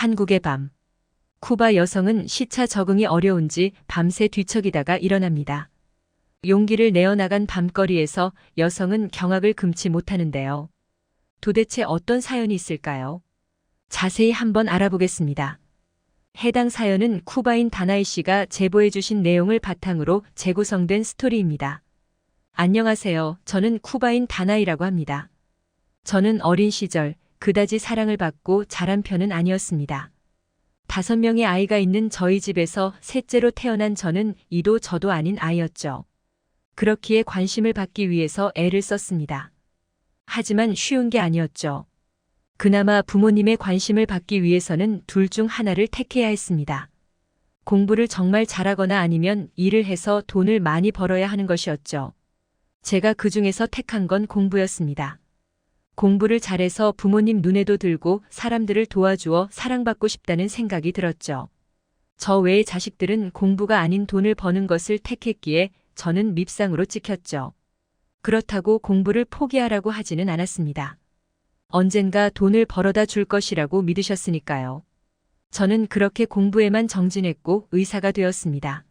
한국의 밤. 쿠바 여성은 시차 적응이 어려운지 밤새 뒤척이다가 일어납니다. 용기를 내어나간 밤거리에서 여성은 경악을 금치 못하는데요. 도대체 어떤 사연이 있을까요? 자세히 한번 알아보겠습니다. 해당 사연은 쿠바인 다나이 씨가 제보해 주신 내용을 바탕으로 재구성된 스토리입니다. 안녕하세요. 저는 쿠바인 다나이라고 합니다. 저는 어린 시절 그다지 사랑을 받고 자란 편은 아니었습니다. 다섯 명의 아이가 있는 저희 집에서 셋째로 태어난 저는 이도 저도 아닌 아이였죠. 그렇기에 관심을 받기 위해서 애를 썼습니다. 하지만 쉬운 게 아니었죠. 그나마 부모님의 관심을 받기 위해서는 둘 중 하나를 택해야 했습니다. 공부를 정말 잘하거나 아니면 일을 해서 돈을 많이 벌어야 하는 것이었죠. 제가 그 중에서 택한 건 공부였습니다. 공부를 잘해서 부모님 눈에도 들고 사람들을 도와주어 사랑받고 싶다는 생각이 들었죠. 저 외의 자식들은 공부가 아닌 돈을 버는 것을 택했기에 저는 밉상으로 찍혔죠. 그렇다고 공부를 포기하라고 하지는 않았습니다. 언젠가 돈을 벌어다 줄 것이라고 믿으셨으니까요. 저는 그렇게 공부에만 정진했고 의사가 되었습니다.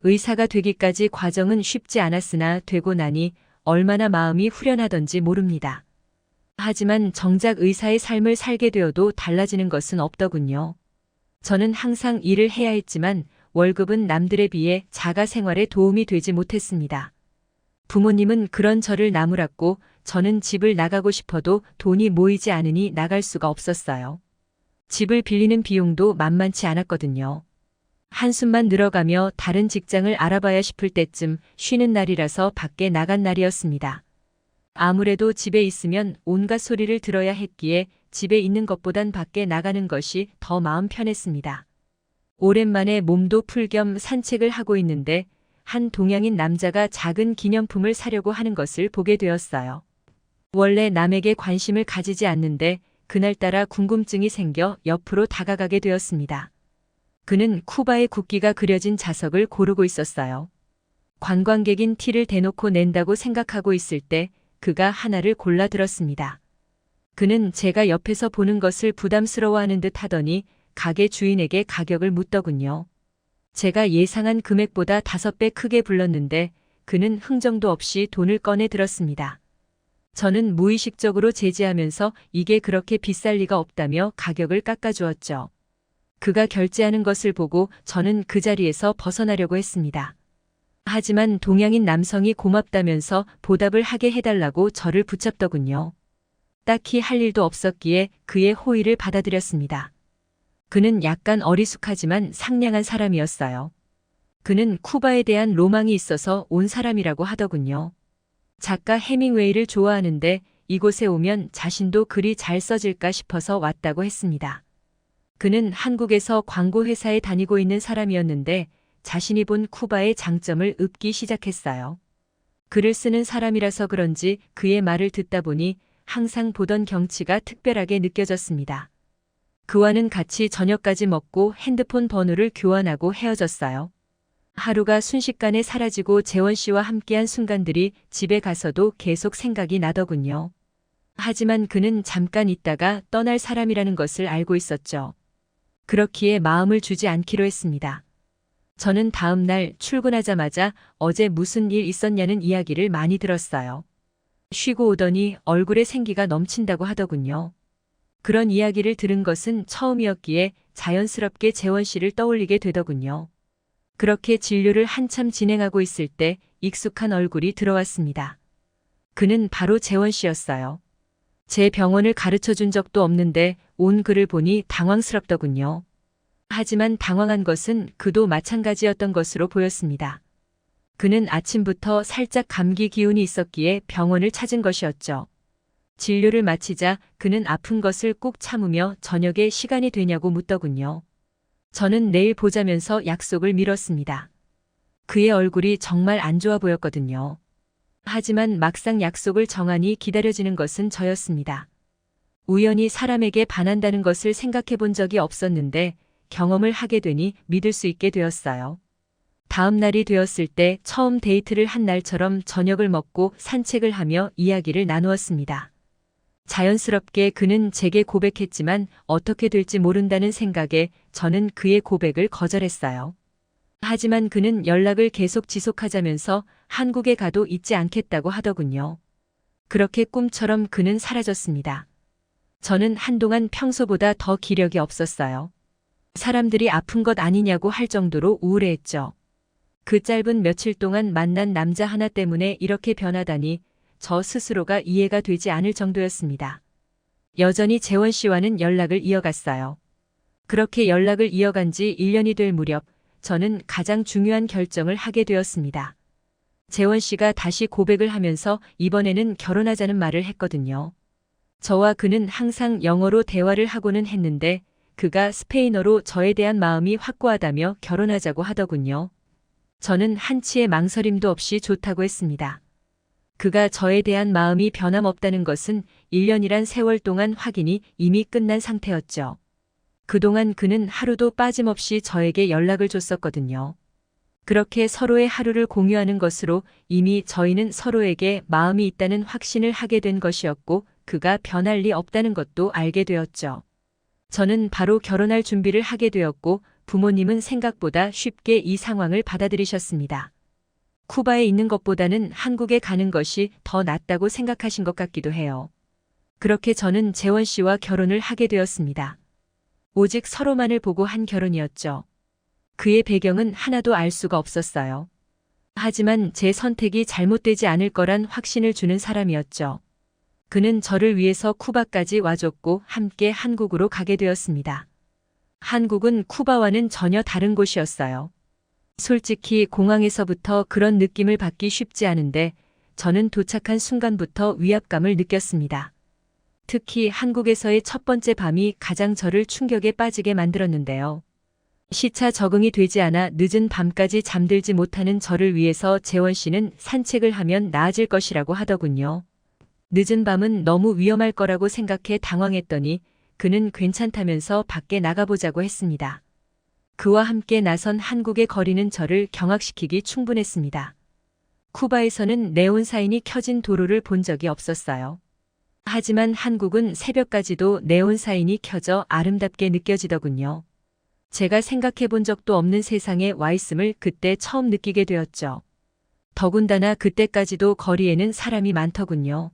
의사가 되기까지 과정은 쉽지 않았으나 되고 나니 얼마나 마음이 후련하던지 모릅니다. 하지만 정작 의사의 삶을 살게 되어도 달라지는 것은 없더군요. 저는 항상 일을 해야 했지만 월급은 남들에 비해 자가 생활에 도움이 되지 못했습니다. 부모님은 그런 저를 나무랐고 저는 집을 나가고 싶어도 돈이 모이지 않으니 나갈 수가 없었어요. 집을 빌리는 비용도 만만치 않았거든요. 한숨만 늘어가며 다른 직장을 알아봐야 싶을 때쯤 쉬는 날이라서 밖에 나간 날이었습니다. 아무래도 집에 있으면 온갖 소리를 들어야 했기에 집에 있는 것보단 밖에 나가는 것이 더 마음 편했습니다. 오랜만에 몸도 풀 겸 산책을 하고 있는데 한 동양인 남자가 작은 기념품을 사려고 하는 것을 보게 되었어요. 원래 남에게 관심을 가지지 않는데 그날따라 궁금증이 생겨 옆으로 다가가게 되었습니다. 그는 쿠바의 국기가 그려진 자석을 고르고 있었어요. 관광객인 티를 대놓고 낸다고 생각하고 있을 때 그가 하나를 골라 들었습니다. 그는 제가 옆에서 보는 것을 부담스러워하는 듯 하더니 가게 주인에게 가격을 묻더군요. 제가 예상한 금액보다 다섯 배 크게 불렀는데 그는 흥정도 없이 돈을 꺼내 들었습니다. 저는 무의식적으로 제지하면서 이게 그렇게 비쌀 리가 없다며 가격을 깎아주었죠. 그가 결제하는 것을 보고 저는 그 자리에서 벗어나려고 했습니다. 하지만 동양인 남성이 고맙다면서 보답을 하게 해달라고 저를 붙잡더군요. 딱히 할 일도 없었기에 그의 호의를 받아들였습니다. 그는 약간 어리숙하지만 상냥한 사람이었어요. 그는 쿠바에 대한 로망이 있어서 온 사람이라고 하더군요. 작가 해밍웨이를 좋아하는데 이곳에 오면 자신도 글이 잘 써질까 싶어서 왔다고 했습니다. 그는 한국에서 광고회사에 다니고 있는 사람이었는데 자신이 본 쿠바의 장점을 읊기 시작했어요. 글을 쓰는 사람이라서 그런지 그의 말을 듣다 보니 항상 보던 경치가 특별하게 느껴졌습니다. 그와는 같이 저녁까지 먹고 핸드폰 번호를 교환하고 헤어졌어요. 하루가 순식간에 사라지고 재원 씨와 함께한 순간들이 집에 가서도 계속 생각이 나더군요. 하지만 그는 잠깐 있다가 떠날 사람이라는 것을 알고 있었죠. 그렇기에 마음을 주지 않기로 했습니다. 저는 다음 날 출근하자마자 어제 무슨 일 있었냐는 이야기를 많이 들었어요. 쉬고 오더니 얼굴에 생기가 넘친다고 하더군요. 그런 이야기를 들은 것은 처음이었기에 자연스럽게 재원 씨를 떠올리게 되더군요. 그렇게 진료를 한참 진행하고 있을 때 익숙한 얼굴이 들어왔습니다. 그는 바로 재원 씨였어요. 제 병원을 가르쳐 준 적도 없는데 온 글을 보니 당황스럽더군요. 하지만 당황한 것은 그도 마찬가지였던 것으로 보였습니다. 그는 아침부터 살짝 감기 기운이 있었기에 병원을 찾은 것이었죠. 진료를 마치자 그는 아픈 것을 꾹 참으며 저녁에 시간이 되냐고 묻더군요. 저는 내일 보자면서 약속을 미뤘습니다. 그의 얼굴이 정말 안 좋아 보였거든요. 하지만 막상 약속을 정하니 기다려지는 것은 저였습니다. 우연히 사람에게 반한다는 것을 생각해 본 적이 없었는데 경험을 하게 되니 믿을 수 있게 되었어요. 다음 날이 되었을 때 처음 데이트를 한 날처럼 저녁을 먹고 산책을 하며 이야기를 나누었습니다. 자연스럽게 그는 제게 고백했지만 어떻게 될지 모른다는 생각에 저는 그의 고백을 거절했어요. 하지만 그는 연락을 계속 지속하자면서 한국에 가도 잊지 않겠다고 하더군요. 그렇게 꿈처럼 그는 사라졌습니다. 저는 한동안 평소보다 더 기력이 없었어요. 사람들이 아픈 것 아니냐고 할 정도로 우울해했죠. 그 짧은 며칠 동안 만난 남자 하나 때문에 이렇게 변하다니 저 스스로가 이해가 되지 않을 정도였습니다. 여전히 재원 씨와는 연락을 이어갔어요. 그렇게 연락을 이어간 지 1년이 될 무렵 저는 가장 중요한 결정을 하게 되었습니다. 재원 씨가 다시 고백을 하면서 이번에는 결혼하자는 말을 했거든요. 저와 그는 항상 영어로 대화를 하고는 했는데 그가 스페인어로 저에 대한 마음이 확고하다며 결혼하자고 하더군요. 저는 한치의 망설임도 없이 좋다고 했습니다. 그가 저에 대한 마음이 변함없다는 것은 1년이란 세월 동안 확인이 이미 끝난 상태였죠. 그동안 그는 하루도 빠짐없이 저에게 연락을 줬었거든요. 그렇게 서로의 하루를 공유하는 것으로 이미 저희는 서로에게 마음이 있다는 확신을 하게 된 것이었고 그가 변할 리 없다는 것도 알게 되었죠. 저는 바로 결혼할 준비를 하게 되었고 부모님은 생각보다 쉽게 이 상황을 받아들이셨습니다. 쿠바에 있는 것보다는 한국에 가는 것이 더 낫다고 생각하신 것 같기도 해요. 그렇게 저는 재원 씨와 결혼을 하게 되었습니다. 오직 서로만을 보고 한 결혼이었죠. 그의 배경은 하나도 알 수가 없었어요. 하지만 제 선택이 잘못되지 않을 거란 확신을 주는 사람이었죠. 그는 저를 위해서 쿠바까지 와줬고 함께 한국으로 가게 되었습니다. 한국은 쿠바와는 전혀 다른 곳이었어요. 솔직히 공항에서부터 그런 느낌을 받기 쉽지 않은데 저는 도착한 순간부터 위압감을 느꼈습니다. 특히 한국에서의 첫 번째 밤이 가장 저를 충격에 빠지게 만들었는데요. 시차 적응이 되지 않아 늦은 밤까지 잠들지 못하는 저를 위해서 재원 씨는 산책을 하면 나아질 것이라고 하더군요. 늦은 밤은 너무 위험할 거라고 생각해 당황했더니 그는 괜찮다면서 밖에 나가보자고 했습니다. 그와 함께 나선 한국의 거리는 저를 경악시키기 충분했습니다. 쿠바에서는 네온 사인이 켜진 도로를 본 적이 없었어요. 하지만 한국은 새벽까지도 네온 사인이 켜져 아름답게 느껴지더군요. 제가 생각해 본 적도 없는 세상에 와 있음을 그때 처음 느끼게 되었죠. 더군다나 그때까지도 거리에는 사람이 많더군요.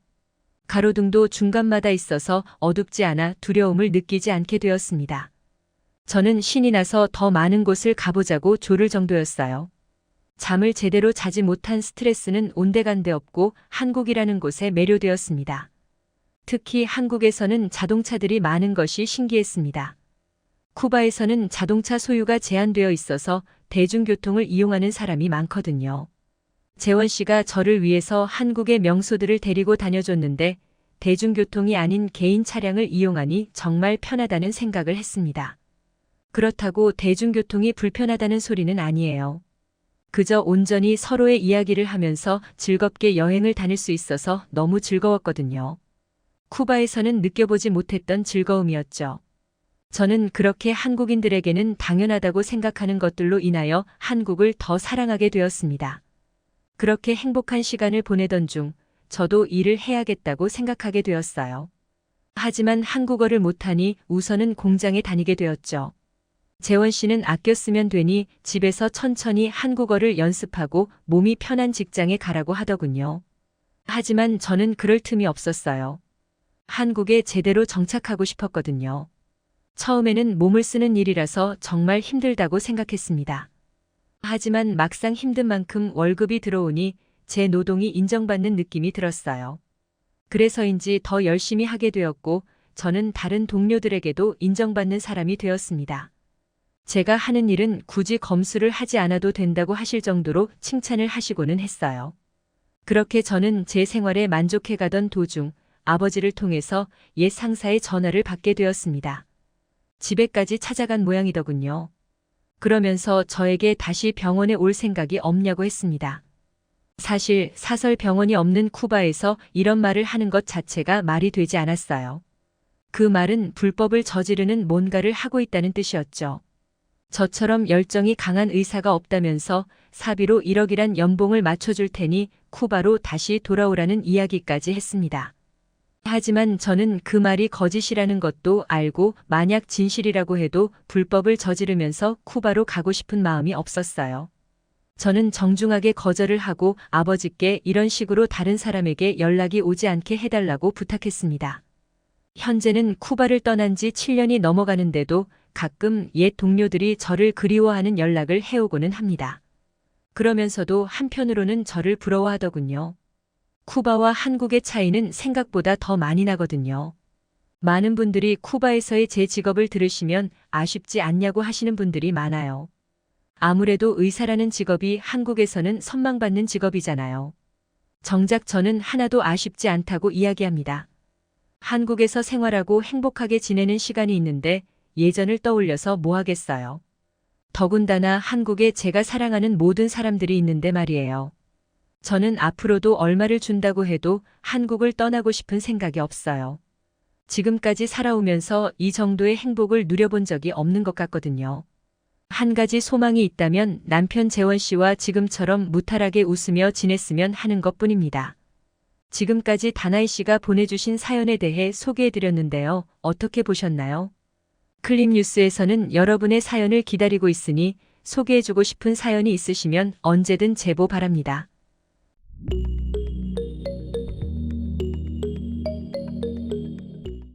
가로등도 중간마다 있어서 어둡지 않아 두려움을 느끼지 않게 되었습니다. 저는 신이 나서 더 많은 곳을 가보자고 조를 정도였어요. 잠을 제대로 자지 못한 스트레스는 온데간데 없고 한국이라는 곳에 매료되었습니다. 특히 한국에서는 자동차들이 많은 것이 신기했습니다. 쿠바에서는 자동차 소유가 제한되어 있어서 대중교통을 이용하는 사람이 많거든요. 재원 씨가 저를 위해서 한국의 명소들을 데리고 다녀줬는데 대중교통이 아닌 개인 차량을 이용하니 정말 편하다는 생각을 했습니다. 그렇다고 대중교통이 불편하다는 소리는 아니에요. 그저 온전히 서로의 이야기를 하면서 즐겁게 여행을 다닐 수 있어서 너무 즐거웠거든요. 쿠바에서는 느껴보지 못했던 즐거움이었죠. 저는 그렇게 한국인들에게는 당연하다고 생각하는 것들로 인하여 한국을 더 사랑하게 되었습니다. 그렇게 행복한 시간을 보내던 중 저도 일을 해야겠다고 생각하게 되었어요. 하지만 한국어를 못하니 우선은 공장에 다니게 되었죠. 재원 씨는 아껴 쓰면 되니 집에서 천천히 한국어를 연습하고 몸이 편한 직장에 가라고 하더군요. 하지만 저는 그럴 틈이 없었어요. 한국에 제대로 정착하고 싶었거든요. 처음에는 몸을 쓰는 일이라서 정말 힘들다고 생각했습니다. 하지만 막상 힘든 만큼 월급이 들어오니 제 노동이 인정받는 느낌이 들었어요. 그래서인지 더 열심히 하게 되었고 저는 다른 동료들에게도 인정받는 사람이 되었습니다. 제가 하는 일은 굳이 검수를 하지 않아도 된다고 하실 정도로 칭찬을 하시고는 했어요. 그렇게 저는 제 생활에 만족해 가던 도중 아버지를 통해서 옛 상사의 전화를 받게 되었습니다. 집에까지 찾아간 모양이더군요. 그러면서 저에게 다시 병원에 올 생각이 없냐고 했습니다. 사실 사설 병원이 없는 쿠바에서 이런 말을 하는 것 자체가 말이 되지 않았어요. 그 말은 불법을 저지르는 뭔가를 하고 있다는 뜻이었죠. 저처럼 열정이 강한 의사가 없다면서 사비로 1억이란 연봉을 맞춰줄 테니 쿠바로 다시 돌아오라는 이야기까지 했습니다. 하지만 저는 그 말이 거짓이라는 것도 알고 만약 진실이라고 해도 불법을 저지르면서 쿠바로 가고 싶은 마음이 없었어요. 저는 정중하게 거절을 하고 아버지께 이런 식으로 다른 사람에게 연락이 오지 않게 해달라고 부탁했습니다. 현재는 쿠바를 떠난 지 7년이 넘어가는데도 가끔 옛 동료들이 저를 그리워하는 연락을 해오고는 합니다. 그러면서도 한편으로는 저를 부러워하더군요. 쿠바와 한국의 차이는 생각보다 더 많이 나거든요. 많은 분들이 쿠바에서의 제 직업을 들으시면 아쉽지 않냐고 하시는 분들이 많아요. 아무래도 의사라는 직업이 한국에서는 선망받는 직업이잖아요. 정작 저는 하나도 아쉽지 않다고 이야기합니다. 한국에서 생활하고 행복하게 지내는 시간이 있는데 예전을 떠올려서 뭐 하겠어요. 더군다나 한국에 제가 사랑하는 모든 사람들이 있는데 말이에요. 저는 앞으로도 얼마를 준다고 해도 한국을 떠나고 싶은 생각이 없어요. 지금까지 살아오면서 이 정도의 행복을 누려본 적이 없는 것 같거든요. 한 가지 소망이 있다면 남편 재원 씨와 지금처럼 무탈하게 웃으며 지냈으면 하는 것 뿐입니다. 지금까지 다나이 씨가 보내주신 사연에 대해 소개해드렸는데요. 어떻게 보셨나요? 클립 뉴스에서는 여러분의 사연을 기다리고 있으니 소개해주고 싶은 사연이 있으시면 언제든 제보 바랍니다.